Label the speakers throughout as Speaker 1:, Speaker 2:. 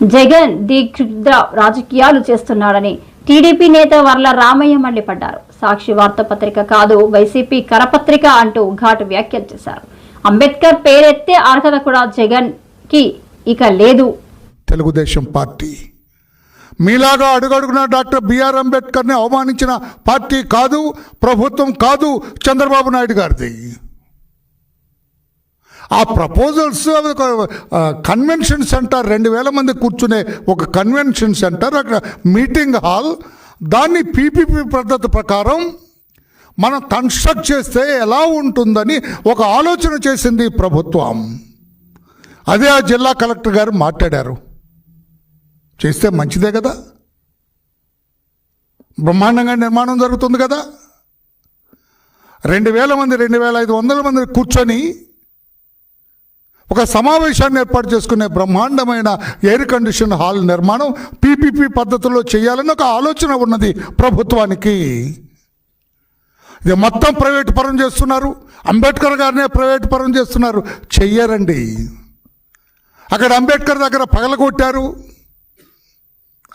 Speaker 1: జగన్ దీక్షుద్ర రాజకీయాలు చేస్తున్నాడని టీడీపీ నేత వర్ల రామయ్య మండిపడ్డారు. సాక్షి వార్తాపత్రిక కాదు వైసీపీ కరపత్రిక అంటూ ఘాటు వ్యాఖ్యలు చేశారు. అంబేద్కర్ పేరెత్తే అర్హత కూడా జగన్కి ఇక లేదు.
Speaker 2: తెలుగుదేశం పార్టీ. మీలాగా అడుగడుగున డాక్టర్ బిఆర్ అంబేద్కర్ని అవమానించిన పార్టీ కాదు ప్రభుత్వం కాదు చంద్రబాబు నాయుడు గారిది. ఆ ప్రపోజల్స్ ఒక కన్వెన్షన్ సెంటర్ రెండు వేల మంది కూర్చునే ఒక కన్వెన్షన్ సెంటర్ అక్కడ మీటింగ్ హాల్ దాన్ని పీపీపీ పద్ధతి ప్రకారం మనం కన్స్ట్రక్ట్ చేస్తే ఎలా ఉంటుందని ఒక ఆలోచన చేసింది ప్రభుత్వం. అదే ఆ జిల్లా కలెక్టర్ గారు మాట్లాడారు. చేస్తే మంచిదే కదా? బ్రహ్మాండంగా నిర్మాణం జరుగుతుంది కదా? రెండు వేల మంది రెండు వేల ఐదు వందల మంది కూర్చొని ఒక సమావేశాన్ని ఏర్పాటు చేసుకునే బ్రహ్మాండమైన ఎయిర్ కండిషన్ హాల్ నిర్మాణం పీపీపీ పద్ధతిలో చేయాలని ఒక ఆలోచన ఉన్నది ప్రభుత్వానికి. ఇది మొత్తం ప్రైవేట్ పరం చేస్తున్నారు. అంబేద్కర్ గారినే ప్రైవేట్ పరం చేస్తున్నారు. చెయ్యరండి. అక్కడ అంబేద్కర్ దగ్గర పగలగొట్టారు.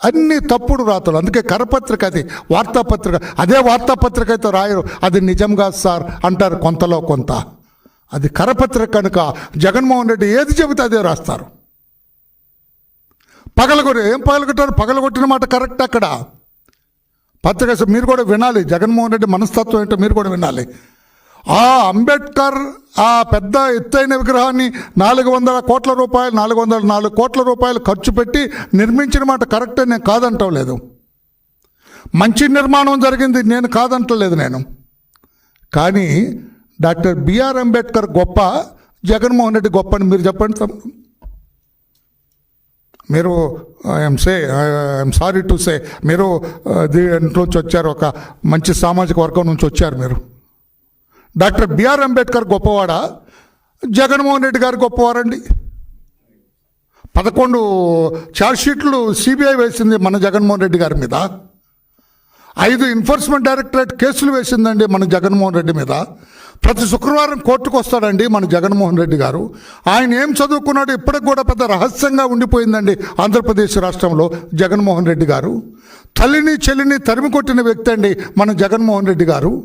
Speaker 2: అన్ని తప్పుడు రాతలు. అందుకే కరపత్రిక అది వార్తాపత్రిక. అదే వార్తాపత్రిక అయితే రాయరు. అది నిజంగా సార్ అంటారు కొంతలో కొంత. అది కరపత్రిక కనుక జగన్మోహన్ రెడ్డి ఏది చెబితే అదే రాస్తారు. పగలగొట్టి ఏం పగలగొట్టారు? పగలగొట్టిన మాట కరెక్ట్ అక్కడ. పత్రిక మీరు కూడా వినాలి. జగన్మోహన్ రెడ్డి మనస్తత్వం ఏంటో మీరు కూడా వినాలి. ఆ అంబేద్కర్ ఆ పెద్ద ఎత్తైన విగ్రహాన్ని నాలుగు వందల కోట్ల రూపాయలు నాలుగు వందల నాలుగు కోట్ల రూపాయలు ఖర్చు పెట్టి నిర్మించిన మాట కరెక్టే నేను కాదంటం లేదు. మంచి నిర్మాణం జరిగింది నేను కాదంటలేదు నేను. కానీ డాక్టర్ బిఆర్ అంబేద్కర్ గొప్ప జగన్మోహన్ రెడ్డి గొప్ప అని మీరు చెప్పండి తమ్ముడు మీరు I'm say I'm sorry to say మీరు uh, దీంట్లోంచి వచ్చారు ఒక మంచి సామాజిక వర్గం నుంచి వచ్చారు మీరు. డాక్టర్ బిఆర్ అంబేద్కర్ గొప్పవాడా? జగన్మోహన్ రెడ్డి గారు గొప్పవారండి. పదకొండు షీట్లు సిబిఐ వేసింది మన జగన్మోహన్ రెడ్డి గారి మీద. ఐదు ఎన్ఫోర్స్మెంట్ డైరెక్టరేట్ కేసులు వేసిందండి మన జగన్మోహన్ రెడ్డి మీద. ప్రతి శుక్రవారం కోర్టుకు వస్తాడండి మన జగన్మోహన్ రెడ్డి గారు. ఆయన ఏం చదువుకున్నాడు ఇప్పటికి కూడా పెద్ద రహస్యంగా ఉండిపోయిందండి ఆంధ్రప్రదేశ్ రాష్ట్రంలో జగన్మోహన్ రెడ్డి గారు. తల్లిని చెల్లిని తరిమి కొట్టిన వ్యక్తి అండి మన జగన్మోహన్ రెడ్డి గారు.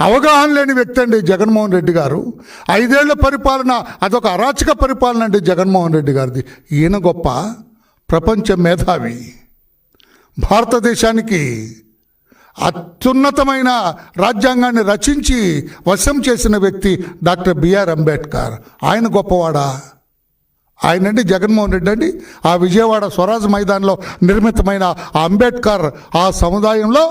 Speaker 2: అవగాహన లేని వ్యక్తి అండి జగన్మోహన్ రెడ్డి గారు. ఐదేళ్ళ పరిపాలన అదొక అరాచక పరిపాలన అండి జగన్మోహన్ రెడ్డి గారిది. ఈయన గొప్ప ప్రపంచ మేధావి. భారతదేశానికి అత్యున్నతమైన రాజ్యాంగాన్ని రచించి వశం చేసిన వ్యక్తి డాక్టర్ బిఆర్ అంబేద్కర్. ఆయన గొప్పవాడా? ఆయనండి జగన్మోహన్ రెడ్డి అండి. ఆ విజయవాడ స్వరాజ్ మైదాన్లో నిర్మితమైన అంబేద్కర్ ఆ సముదాయంలో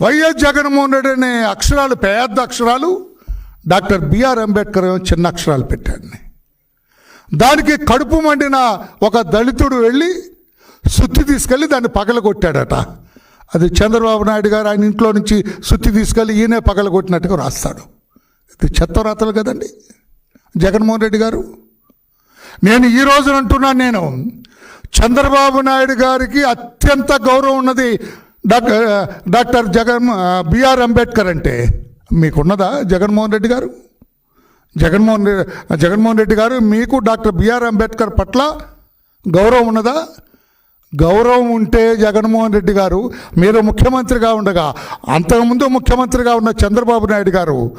Speaker 2: వైఎస్ జగన్మోహన్ రెడ్డి అనే అక్షరాలు పెద్ద అక్షరాలు డాక్టర్ బిఆర్ అంబేద్కర్ చిన్న అక్షరాలు పెట్టాడు దానికి కడుపు మండిన ఒక దళితుడు వెళ్ళి సుత్తి తీసుకెళ్ళి దాన్ని పగలగొట్టాడట. అది చంద్రబాబు నాయుడు గారు ఆయన ఇంట్లో నుంచి సుత్తి తీసుకెళ్ళి ఈయనే పగలగొట్టినట్టుగా రాస్తాడు. ఇది చెత్త రాతలు కదండి. జగన్మోహన్ రెడ్డి గారు. నేను ఈ రోజున అంటున్నాను నేను చంద్రబాబు నాయుడు గారికి అత్యంత గౌరవం ఉన్నది doctor doctor Jagan B R Ambedkar అంటే. మీకున్నదా జగన్మోహన్ రెడ్డి గారు? జగన్మోహన్ రెడ్డి జగన్మోహన్ రెడ్డి గారు మీకు డాక్టర్ బిఆర్ అంబేద్కర్ పట్ల గౌరవం ఉన్నదా? గౌరవం ఉంటే జగన్మోహన్ రెడ్డి గారు మీరు ముఖ్యమంత్రిగా ఉండగా అంతకుముందు ముఖ్యమంత్రిగా ఉన్న చంద్రబాబు నాయుడు గారు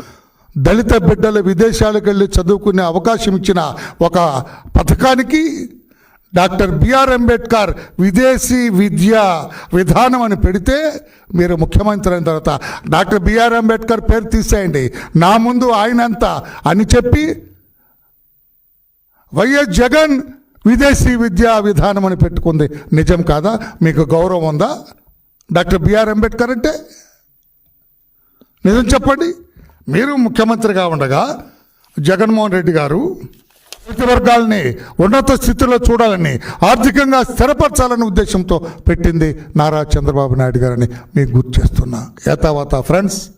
Speaker 2: దళిత బిడ్డలు విదేశాలకు వెళ్ళి చదువుకునే అవకాశం ఇచ్చిన ఒక పథకానికి డాక్టర్ బిఆర్ అంబేద్కర్ విదేశీ విద్య విధానం అని పెడితే మీరు ముఖ్యమంత్రి అయిన తర్వాత డాక్టర్ బిఆర్ అంబేద్కర్ పేరు తీసేయండి. నా ముందు ఆయన అని చెప్పి వైఎస్ జగన్ విదేశీ విద్యా విధానం అని పెట్టుకుంది. నిజం కాదా? మీకు గౌరవం ఉందా? డాక్టర్ బిఆర్ అంబేద్కర్ అంటే? నిజం చెప్పండి. మీరు ముఖ్యమంత్రిగా ఉండగా జగన్మోహన్ రెడ్డి గారు దళిత వర్గాల్ని ఉన్నత స్థితిలో చూడాలని ఆర్థికంగా స్థిరపరచాలనే ఉద్దేశంతో పెట్టింది నారా చంద్రబాబు నాయుడు గారని మీకు గుర్తు చేస్తున్నా. ఏతావాత ఫ్రెండ్స్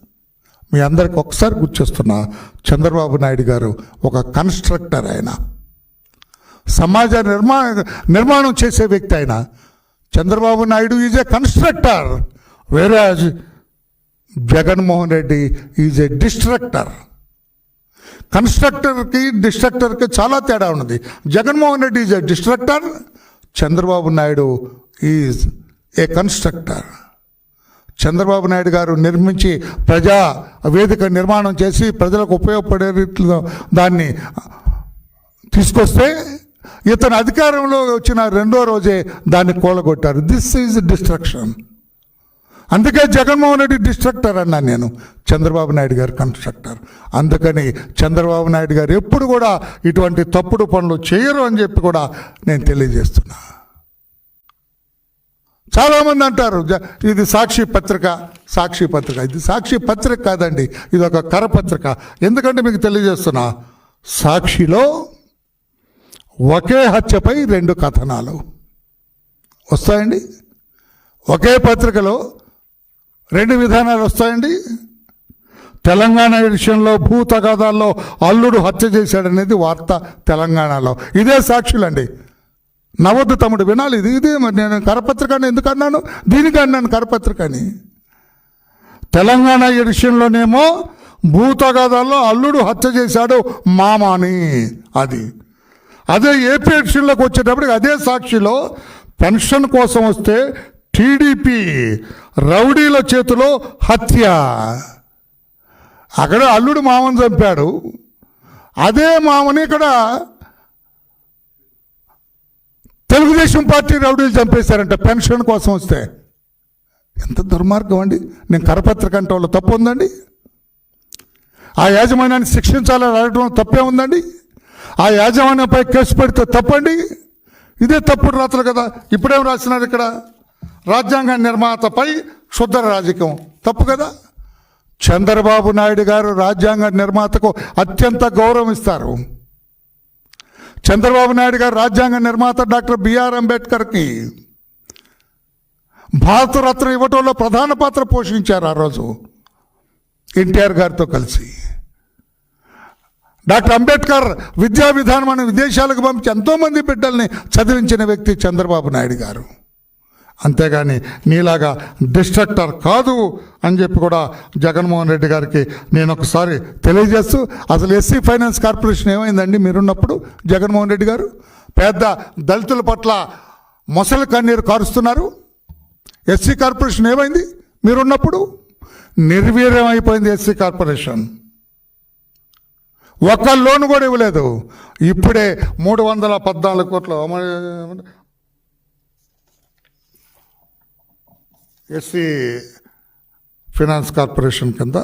Speaker 2: మీ అందరికి ఒకసారి గుర్తు చేస్తున్నా. చంద్రబాబు నాయుడు గారు ఒక కన్స్ట్రక్టర్ ఆయన. సమాజ నిర్మాణ నిర్మాణం చేసే వ్యక్తి ఆయన. Chandrababu Naidu is a constructor వేరే Jaganmohan Reddy is a destructor కన్స్ట్రక్టర్కి డిస్ట్రక్టర్కి చాలా తేడా ఉన్నది. Jaganmohan Reddy is a destructor Chandrababu Naidu is a constructor Chandrababu Naidu garu నిర్మించి ప్రజా వేదిక నిర్మాణం చేసి ప్రజలకు ఉపయోగపడే రీతిలో దాన్ని తీసుకొస్తే ఇతను అధికారంలో వచ్చిన రెండో రోజే దాన్ని కూలగొట్టారు. దిస్ ఈజ్ డిస్ట్రక్షన్ అందుకే జగన్మోహన్ రెడ్డి డిస్ట్రక్టర్ అన్నాను నేను. చంద్రబాబు నాయుడు గారు కన్స్ట్రక్టర్ అందుకని చంద్రబాబు నాయుడు గారు ఎప్పుడు కూడా ఇటువంటి తప్పుడు పనులు చేయరు అని చెప్పి కూడా నేను తెలియజేస్తున్నా. చాలామంది అంటారు జ- ఇది సాక్షి పత్రిక సాక్షి పత్రిక. ఇది సాక్షి పత్రిక కాదండి ఇది ఒక కరపత్రిక. ఎందుకంటే మీకు తెలియజేస్తున్నా సాక్షిలో ఒకే హత్యపై రెండు కథనాలు. వస్తాయండి? ఒకే పత్రికలో రెండు విధానాలు వస్తాయండి? తెలంగాణ విషయంలో భూ తగాదాల్లో అల్లుడు హత్య చేశాడనేది వార్త తెలంగాణలో. ఇదే సాక్షులండి. నవద్దు తమ్ముడు వినాలి. ఇది ఇదే మరి నేను కరపత్రికని ఎందుకు అన్నాను? దీనికి అన్నాను కరపత్రికని తెలంగాణ విషయంలోనేమో భూ తగాదాల్లో అల్లుడు హత్య చేశాడు మామ అని అది. అదే ఏపీ ఎలక్షన్లోకి వచ్చేటప్పటికి అదే సాక్షిలో పెన్షన్ కోసం వస్తే టీడీపీ రౌడీల చేతిలో హత్య. అక్కడ అల్లుడు మామని చంపాడు. అదే మామని ఇక్కడ తెలుగుదేశం పార్టీ రౌడీలు చంపేశారంట పెన్షన్ కోసం వస్తే. ఎంత దుర్మార్గం అండి. నేను కరపత్రిక అంటే వాళ్ళు తప్పు ఉందండి. ఆ యాజమాన్యాన్ని శిక్షించాలని అడగడం తప్పే ఉందండి. ఆ యాజమాన్యంపై కేసు పెడితే తప్పండి? ఇదే తప్పుడు రాత్రులు కదా. ఇప్పుడేం రాసినారు ఇక్కడ? రాజ్యాంగ నిర్మాతపై శుద్ధ రాజకీయం. తప్పు కదా? చంద్రబాబు నాయుడు గారు రాజ్యాంగ నిర్మాతకు అత్యంత గౌరవం ఇస్తారు చంద్రబాబు నాయుడు గారు రాజ్యాంగ నిర్మాత డాక్టర్ బిఆర్ అంబేద్కర్కి భారతరత్న ఇవ్వటంలో ప్రధాన పాత్ర పోషించారు ఆ రోజు. ఎన్టీఆర్ గారితో కలిసి. డాక్టర్ అంబేద్కర్ విద్యా విధానం అని విదేశాలకు పంపించి ఎంతోమంది బిడ్డల్ని చదివించిన వ్యక్తి చంద్రబాబు నాయుడు గారు. అంతేగాని నీలాగా డిస్ట్రక్టర్ కాదు అని చెప్పి కూడా జగన్మోహన్ రెడ్డి గారికి నేను ఒకసారి తెలియజేస్తూ అసలు ఎస్సీ ఫైనాన్స్ కార్పొరేషన్ ఏమైందండి మీరున్నప్పుడు జగన్మోహన్ రెడ్డి గారు? పెద్ద దళితుల పట్ల మొసలి కన్నీరు కారుస్తున్నారు. ఎస్సీ కార్పొరేషన్ ఏమైంది మీరున్నప్పుడు? నిర్వీర్యం అయిపోయింది ఎస్సీ కార్పొరేషన్. ఒక్క లోన్ కూడా ఇవ్వలేదు. ఇప్పుడే మూడు వందల పద్నాలుగు కోట్ల ఎస్సీ ఫైనాన్స్ కార్పొరేషన్ కింద